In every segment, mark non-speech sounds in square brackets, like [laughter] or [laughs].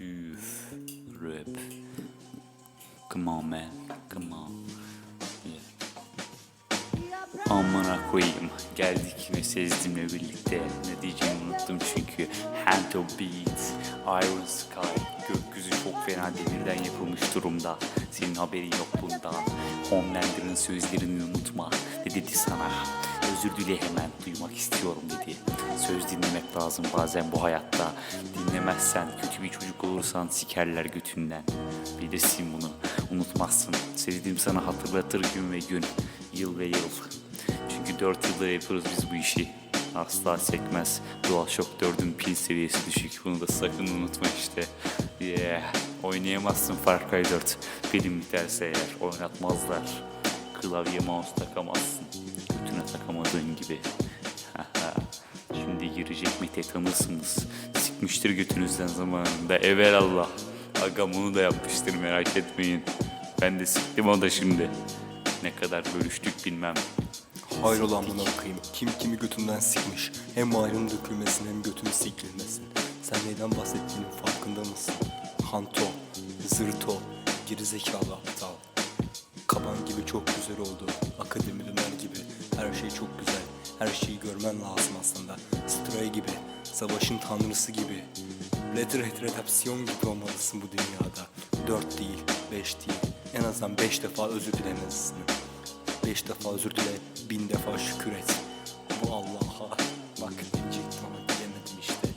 Üf, rap. Come on man, come on. Yeah. Amına koyayım. Geldik ve Sezgim'le birlikte. Ne diyeceğimi unuttum çünkü. Hand of Beats, Iron Sky, gökyüzü çok fena demirden yapılmış durumda. Senin haberin yok bundan. Homelander'ın sözlerini unutma. Ne dedi sana? Özür dile hemen duymak istiyorum dedi. Söz dinlemek lazım bazen bu hayatta. Dinlemezsen kötü bir çocuk olursan sikerler götünden. Bilirsin bunu, unutmazsın. Sevdiğim sana hatırlatır gün ve gün, yıl ve yıl. Çünkü dört yılda yapıyoruz biz bu işi. Asla sekmez. DualShock 4'ün pil seviyesi düşük. Bunu da sakın unutma işte. Yeah. Oynayamazsın Far Cry 4. Film biterse eğer oynatmazlar. Klavye mouse takamazsın. Götüne takamadığın gibi. Şimdi girecek Mete tanırsınız. Sikmiştir götünüzden zamanında. Evelallah. Agam onu da yapmıştır merak etmeyin. Ben de siktim o da şimdi. Ne kadar bölüştük bilmem. Hayrola amına koyayım. Kim kimi götünden sikmiş. Hem ayrım dökülmesin hem götünü sikilmesin. Sen neyden bahsettiğinin farkında mısın? Hanto, zırto, gerizekalı aptal. Kaban gibi çok güzel oldu. Akademi döner gibi. Her şey çok güzel. Her şeyi görmen lazım aslında. Stray gibi. Savaşın tanrısı gibi. Red Red Redemption gibi olmalısın bu dünyada. Dört değil, beş değil. En azından beş defa özür dilemelisin. Beş defa özür dile, bin defa şükür et. Bu Allah'a bak diyecektim ama diyemedim işte.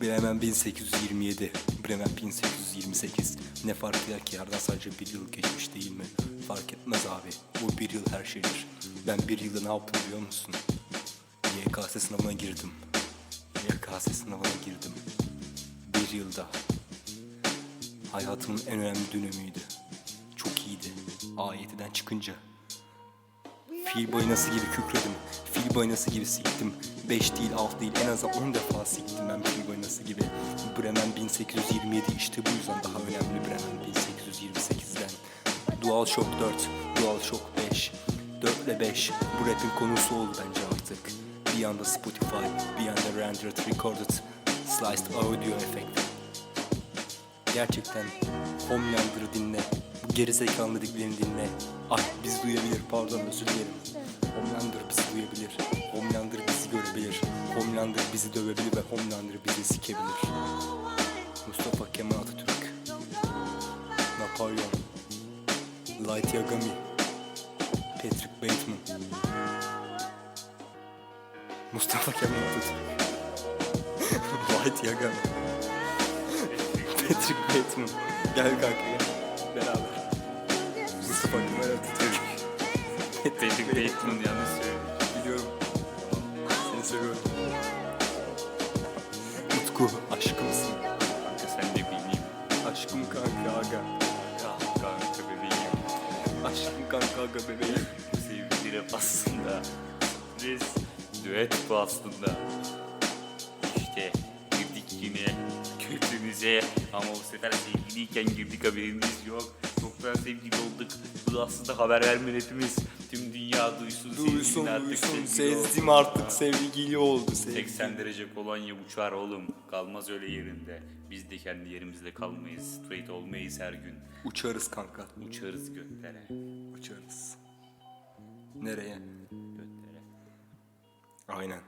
Bremen 1827, Bremen 1828. Ne fark eder ki yerden sadece bir yıl geçmiş değil mi? Fark etmez abi. Bu bir yıl her şeydir. Ben bir yılda ne yaptım biliyor musun? YKS sınavına girdim. YKS sınavına girdim. Bir yılda. Hayatımın en önemli dönemiydi. Çok iyiydi. A7'den çıkınca. Fil baynası gibi kükredim. Fil baynası gibi siktim. 5 değil 6 değil en azından 10 defa siktim ben fil baynası gibi. Bremen 1827 işte bu yüzden daha önemli Bremen 1828'den. DualShock 4, DualShock 5. 4 ile 5 bu rapin konusu oldu bence artık. Bir yanda Spotify, bir yanda rendered, recorded, sliced audio effect. Gerçekten Homelander'ı dinle. Bu gerizekalı dediklerini dinle. Ay biz duyabilir pardon özür dilerim. Homelander bizi duyabilir. Homelander bizi görebilir. Homelander bizi dövebilir ve Homelander bizi sikebilir. Mustafa Kemal Atatürk. Napolyon. Light Yagami. Patrick Bateman. Mustafa Kemal Atatürk. [laughs] Light Yagami. Patrick Bateman. Gel kanka gel. Beraber. Mustafa Kemal Atatürk. Patrick Bateman yanlış söyledim. Biliyorum. Seni seviyorum. Utku aşkımsın. Kanka sen de bileyim. Aşkım kanka aga. Kanka, kanka bebeğim. Aşkım kanka aga bebeğim. Sevgili rap aslında. Biz düet bu aslında. İşte girdik yine kötümüze ama bu sefer sevgiliyken girdik haberimiz yok. Çoktan sevgili olduk. Bu da aslında haber verme hepimiz. Tüm dünya duysun. Duysun sevgilin duysun. sevgili Sezdim oldu. artık sevgili oldu. Sevgili. 80 derece kolonya uçar oğlum. Kalmaz öyle yerinde. Biz de kendi yerimizde kalmayız. Straight olmayız her gün. Uçarız kanka. Uçarız göklere. Uçarız. Nereye? Göklere. Aynen.